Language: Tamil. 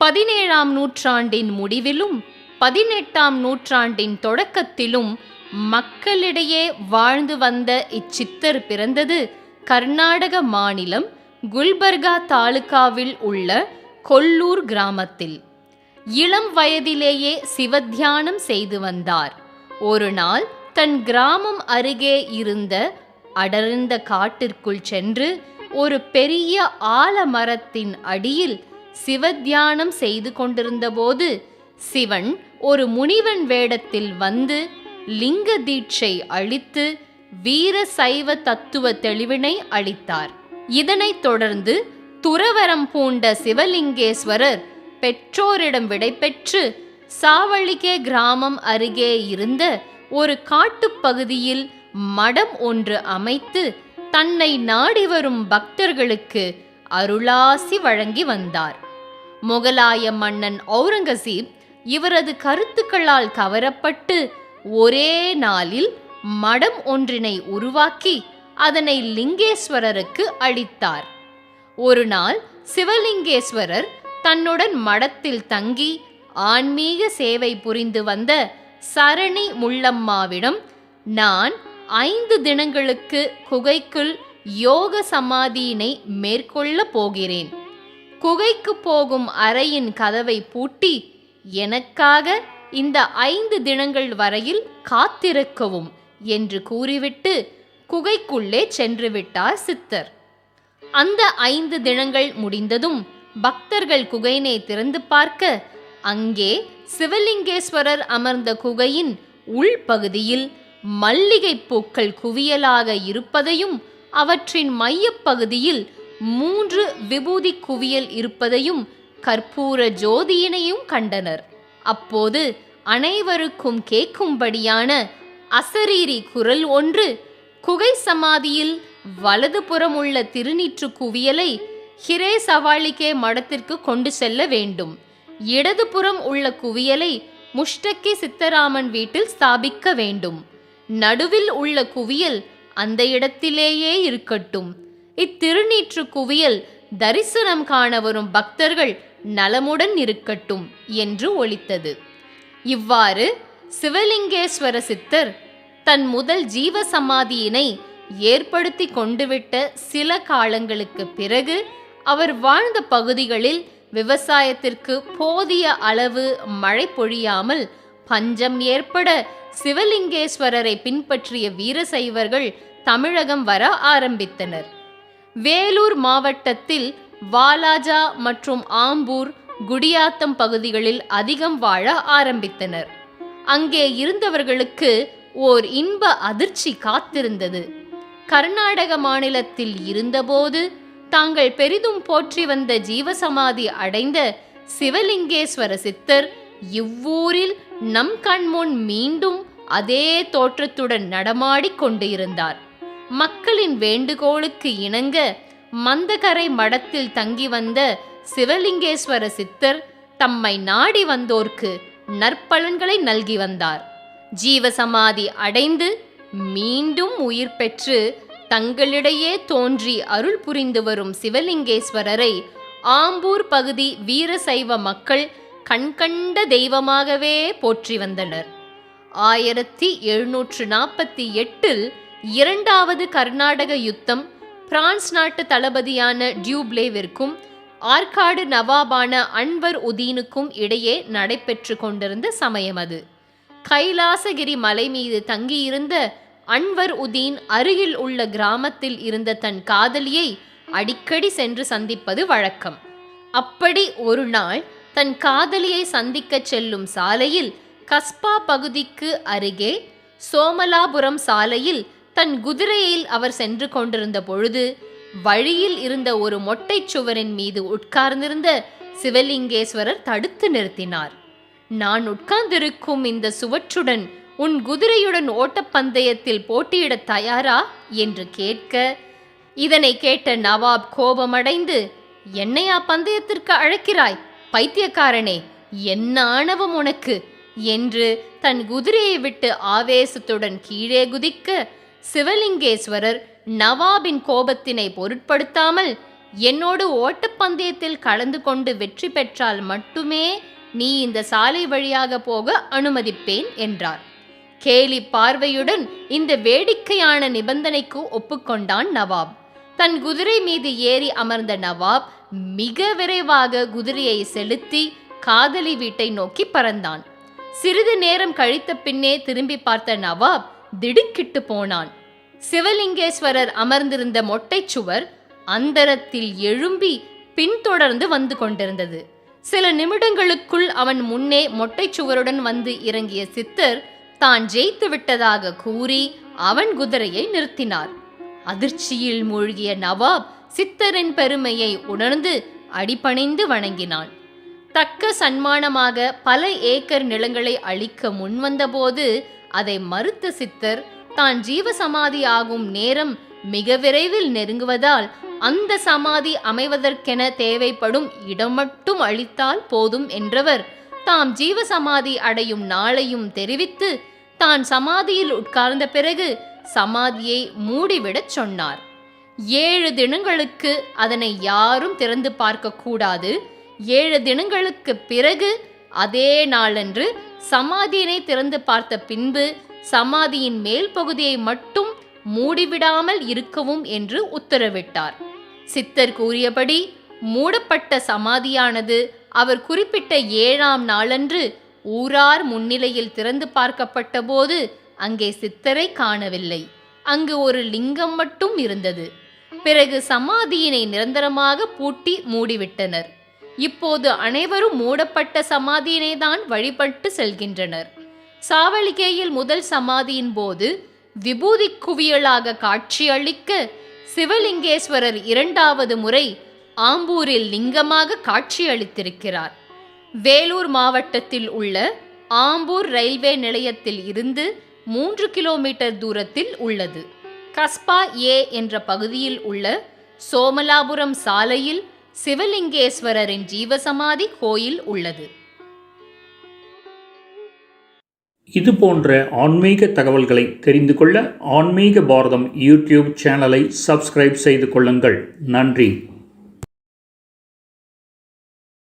பதினேழாம் நூற்றாண்டின் முடிவிலும் பதினெட்டாம் நூற்றாண்டின் தொடக்கத்திலும் மக்களிடையே வாழ்ந்து வந்த இச்சித்தர் பிறந்தது கர்நாடக மாநிலம் குல்பர்கா தாலுகாவில் உள்ள கொல்லூர் கிராமத்தில். இளம் வயதிலேயே சிவத்தியானம் செய்து வந்தார். ஒரு நாள் தன் கிராமம் அருகே இருந்த அடர்ந்த காட்டிற்குள் சென்று ஒரு பெரிய ஆலமரத்தின் அடியில் சிவத்தியானம் செய்து கொண்டிருந்தபோது சிவன் ஒரு முனிவன் வேடத்தில் வந்து லிங்க தீட்சை அளித்து வீர சைவ தத்துவ தெளிவினை அளித்தார். இதனைத் தொடர்ந்து துறவரம் பூண்ட சிவலிங்கேஸ்வரர் பெற்றோரிடம் விடைபெற்று சாவளிகே கிராமம் அருகே இருந்த ஒரு காட்டுப் பகுதியில் மடம் ஒன்று அமைத்து தன்னை நாடி வரும் பக்தர்களுக்கு அருளாசி வழங்கி வந்தார். முகலாய மன்னன் ஔரங்கசீப் இவரது கருத்துக்களால் கவரப்பட்டு ஒரே நாளில் மடம் ஒன்றினை உருவாக்கி அதனை லிங்கேஸ்வரருக்கு அளித்தார். ஒரு நாள் சிவலிங்கேஸ்வரர் தன்னுடன் மடத்தில் தங்கி ஆன்மீக சேவை புரிந்து வந்த சரணி முள்ளம்மாவிடம் நான் ஐந்து தினங்களுக்கு குகைக்குள் யோக சமாதியினை மேற்கொள்ள போகிறேன். குகைக்கு போகும் அறையின் கதவை பூட்டி எனக்காக இந்த ஐந்து தினங்கள் வரையில் காத்திருக்கவும் என்று கூறிவிட்டு குகைக்குள்ளே சென்று விட்டார் சித்தர். அந்த ஐந்து தினங்கள் முடிந்ததும் பக்தர்கள் குகையினை திறந்து பார்க்க அங்கே சிவலிங்கேஸ்வரர் அமர்ந்த குகையின் உள்பகுதியில் மல்லிகை பூக்கள் குவியலாக இருப்பதையும் அவற்றின் மையப்பகுதியில் மூன்று விபூதி குவியல் இருப்பதையும் கற்பூர ஜோதியினையும் கண்டனர். அப்போது அனைவருக்கும் கேட்கும்படியான அசரீரி குரல் ஒன்று குகை சமாதியில் வலதுபுறம் உள்ள திருநீற்று குவியலை ஹிரே சவாலிகே மடத்திற்கு கொண்டு செல்ல வேண்டும். இடதுபுறம் உள்ள குவியலை முஷ்டக்கி சித்தராமன் வீட்டில் ஸ்தாபிக்க வேண்டும். நடுவில் உள்ள குவியல் அந்த இடத்திலேயே இருக்கட்டும். இத்திருநீற்று குவியல் தரிசனம் காண வரும் பக்தர்கள் நலமுடன் இருக்கட்டும் என்று ஒழித்தது இவ்வாறு சிவலிங்கேஸ்வர சித்தர் தன் முதல் ஜீவ சமாதியினை ஏற்படுத்தி கொண்டுவிட்ட சில காலங்களுக்கு பிறகு அவர் வாழ்ந்த பகுதிகளில் விவசாயத்திற்கு போதிய அளவு மழை பொழியாமல் பஞ்சம் ஏற்பட சிவலிங்கேஸ்வரரை பின்பற்றிய வீரசைவர்கள் தமிழகம் வர ஆரம்பித்தனர். வேலூர் மாவட்டத்தில் வாலாஜா மற்றும் ஆம்பூர் குடியாத்தம் பகுதிகளில் அதிகம் வாழ ஆரம்பித்தனர். அங்கே இருந்தவர்களுக்கு ஓர் இன்ப அதிர்ச்சி காத்திருந்தது. கர்நாடக மாநிலத்தில் இருந்தபோது தாங்கள் பெரிதும் போற்றி வந்த ஜீவசமாதி அடைந்த சிவலிங்கேஸ்வர சித்தர் இவ்வூரில் நம் கண்முன் மீண்டும் அதே தோற்றத்துடன் நடமாடிக் கொண்டிருந்தார். மக்களின் வேண்டுகோளுக்கு இணங்க மந்தகரை மடத்தில் தங்கி வந்த சிவலிங்கேஸ்வர சித்தர் தம்மை நாடி வந்தோர்க்கு நற்பலன்களை நல்கி வந்தார். ஜீவசமாதி அடைந்து மீண்டும் உயிர் பெற்று தங்களிடையே தோன்றி அருள் புரிந்து வரும் சிவலிங்கேஸ்வரரை ஆம்பூர் பகுதி வீரசைவ மக்கள் கண்கண்ட தெய்வமாகவே போற்றி வந்தனர். ஆயிரத்தி எழுநூற்று நாற்பத்தி எட்டில் இரண்டாவது கர்நாடக யுத்தம் பிரான்ஸ் நாட்டு தளபதியான டியூப்ளேவிற்கும் ஆற்காடு நவாபான அன்வர் உதீனுக்கும் இடையே நடைபெற்று கொண்டிருந்த சமயம் அது. கைலாசகிரி மலை மீது தங்கியிருந்த அன்வர் உதீன் அருகில் உள்ள கிராமத்தில் இருந்த தன் காதலியை அடிக்கடி சென்று சந்திப்பது வழக்கம். அப்படி ஒரு நாள் தன் காதலியை சந்திக்கச் செல்லும் சாலையில் கஸ்பா பகுதிக்கு அருகே சோமலாபுரம் சாலையில் தன் குதிரையில் அவர் சென்று கொண்டிருந்த பொழுது வழியில் இருந்த ஒரு மொட்டைச் சுவரின் மீது உட்கார்ந்திருந்த சிவலிங்கேஸ்வரர் தடுத்து நிறுத்தினார். நான் உட்கார்ந்திருக்கும் இந்த சுவற்றுடன் உன் குதிரையுடன் ஓட்டப்பந்தயத்தில் போட்டியிடத் தயாரா? என்று கேட்க இதனை கேட்ட நவாப் கோபமடைந்து என்னையா பந்தயத்திற்கு அழைக்கிறாய்? பைத்தியக்காரனே என்ன ஆணவம் உனக்கு? என்று தன் குதிரையை விட்டு ஆவேசத்துடன் கீழே குதிக்க சிவலிங்கேஸ்வரர் நவாபின் கோபத்தினை பொருட்படுத்தாமல் என்னோடு ஓட்டப்பந்தயத்தில் கலந்து கொண்டு வெற்றி பெற்றால் மட்டுமே நீ இந்த சாலை வழியாக போக அனுமதிப்பேன் என்றார். கேலி பார்வையுடன் இந்த வேடிக்கையான நிபந்தனைக்கு ஒப்புக்கொண்டான் நவாப். தன் குதிரை மீது ஏறி அமர்ந்த நவாப் மிக விரைவாக குதிரையை செலுத்தி காதலி வீட்டை நோக்கி பறந்தான். சிறிது நேரம் கழித்த பின்னே திரும்பி பார்த்த நவாப் திடுக்கிட்டு போனான். சிவலிங்கேஸ்வரர் அமர்ந்திருந்த மொட்டை சுவர் அந்தரத்தில் எழும்பி பின்தொடர்ந்து வந்து கொண்டிருந்தது. சில நிமிடங்களுக்குள் அவன் முன்னே மொட்டை சுவருடன் வந்து இறங்கிய சித்தர் தான் ஜெயித்து விட்டதாக கூறி அவன் குதிரையை நிறுத்தினார். அதிர்ச்சியில் மூழ்கிய நவாப் சித்தரின் பெருமையை உணர்ந்து அடிபணிந்து வணங்கினான். தக்க சன்மானமாக பல ஏக்கர் நிலங்களை அளிக்க முன்வந்தபோது அதை மறுத்த சித்தர் தான் ஜீவசமாதி ஆகும் நேரம் மிக விரைவில் நெருங்குவதால் அந்த சமாதி அமைவதற்கென தேவைப்படும் இடம் மட்டும் அளித்தால் போதும் என்றவர் தாம் ஜீவசமாதி அடையும் நாளையும் தெரிவித்து தான் சமாதியில் உட்கார்ந்த பிறகு சமாதியை மூடிவிடச் சொன்னார். ஏழு தினங்களுக்கு அதனை யாரும் திறந்து பார்க்க கூடாது. ஏழு தினங்களுக்கு பிறகு அதே நாளன்று சமாதியினை திறந்து பார்த்த பின்பு சமாதியின் மேல் பகுதியை மட்டும் மூடிவிடாமல் இருக்கவும் என்று உத்தரவிட்டார். சித்தர் கூறியபடி மூடப்பட்ட சமாதியானது அவர் குறிப்பிட்ட ஏழாம் நாளன்று ஊரார் முன்னிலையில் திறந்து பார்க்கப்பட்டபோது அங்கே சித்தரை காணவில்லை. அங்கு ஒரு லிங்கம் மட்டும் இருந்தது. பிறகு சமாதியினை நிரந்தரமாக பூட்டி மூடிவிட்டனர். இப்போது அனைவரும் மூடப்பட்ட சமாதியினை தான் வழிபட்டு செல்கின்றனர். சாவளிகேயில் முதல் சமாதியின் போது விபூதி குவியலாக காட்சியளிக்க சிவலிங்கேஸ்வரர் இரண்டாவது முறை ஆம்பூரில் லிங்கமாக காட்சியளித்திருக்கிறார். வேலூர் மாவட்டத்தில் உள்ள ஆம்பூர் ரயில்வே நிலையத்தில் இருந்து மூன்று கிலோமீட்டர் தூரத்தில் உள்ளது. கஸ்பா ஏ என்ற பகுதியில் உள்ள சோமலாபுரம் சாலையில் சிவலிங்கேஸ்வரரின் ஜீவசமாதி கோயில் உள்ளது. இது போன்ற ஆன்மீக தகவல்களை தெரிந்து கொள்ள ஆன்மீக பாரதம் யூடியூப் சேனலை சப்ஸ்கிரைப் செய்து கொள்ளுங்கள். நன்றி.